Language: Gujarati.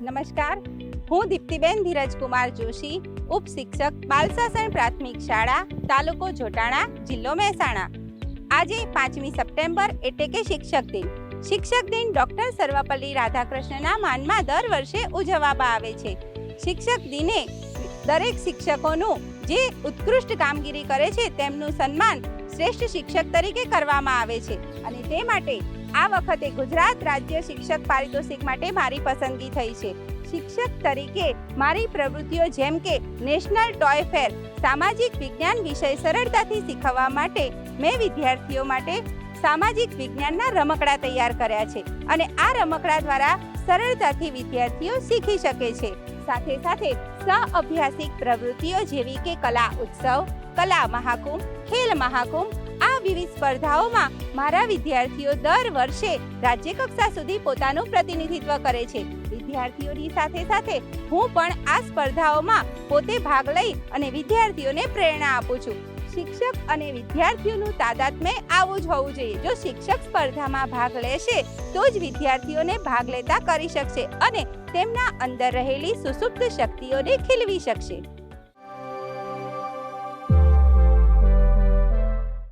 નમસ્કાર. હું દીપ્તિબેન ધીરજકુમાર જોશી, ઉપશિક્ષક બાલસાસણ પ્રાથમિક શાળા, તાલુકો જોટાણા, જિલ્લો મહેસાણા. આજે પાંચમી સપ્ટેમ્બર એટલે કે શિક્ષક દિન. શિક્ષક દિન ડૉક્ટર સર્વપલ્લી રાધાકૃષ્ણના માનમાં દર વર્ષે ઉજવવામાં આવે છે. શિક્ષક દિને દરેક શિક્ષકોનું જે ઉત્કૃષ્ટ કામગીરી કરે છે તેમનું સન્માન શ્રેષ્ઠ શિક્ષક તરીકે કરવામાં આવે છે. અને તે માટે આ વખતે ગુજરાત રાજ્ય શિક્ષક પારિતોષિક માટે મારી પસંદગી થઈ છે. શિક્ષક તરીકે મારી પ્રવૃત્તિઓ જેમ કે નેશનલ ટોય ફેર, સામાજિક વિજ્ઞાન વિષય સરળતાથી શીખવવા માટે મેં વિદ્યાર્થીઓ માટે સામાજિક વિજ્ઞાનના રમકડા તૈયાર કર્યા છે અને આ રમકડા દ્વારા સરળતાથી વિદ્યાર્થીઓ શીખી શકે છે. સાથે સાથે સહ અભ્યાસિક પ્રવૃત્તિઓ જેવી કે કલા ઉત્સવ, કલા મહાકુંભ, ખેલ મહાકુંભ વિવિધ સ્પર્ધાઓમાં મારા વિદ્યાર્થીઓ દર વર્ષે રાજ્ય કક્ષા સુધી પોતાનું પ્રતિનિધિત્વ કરે છે. વિદ્યાર્થીઓની સાથે સાથે હું પણ આ સ્પર્ધાઓમાં પોતે ભાગ લઈ અને વિદ્યાર્થીઓને પ્રેરણા આપું છું. શિક્ષક અને વિદ્યાર્થીઓનું તાદાત્મ્ય આવું જ હોવું જોઈએ. જો શિક્ષક સ્પર્ધામાં ભાગ લેશે, તો જ વિદ્યાર્થીઓને ભાગ લેતા કરી શકશે અને તેમના અંદર રહેલી સુસુપ્ત શક્તિઓને ખીલવી શકશે.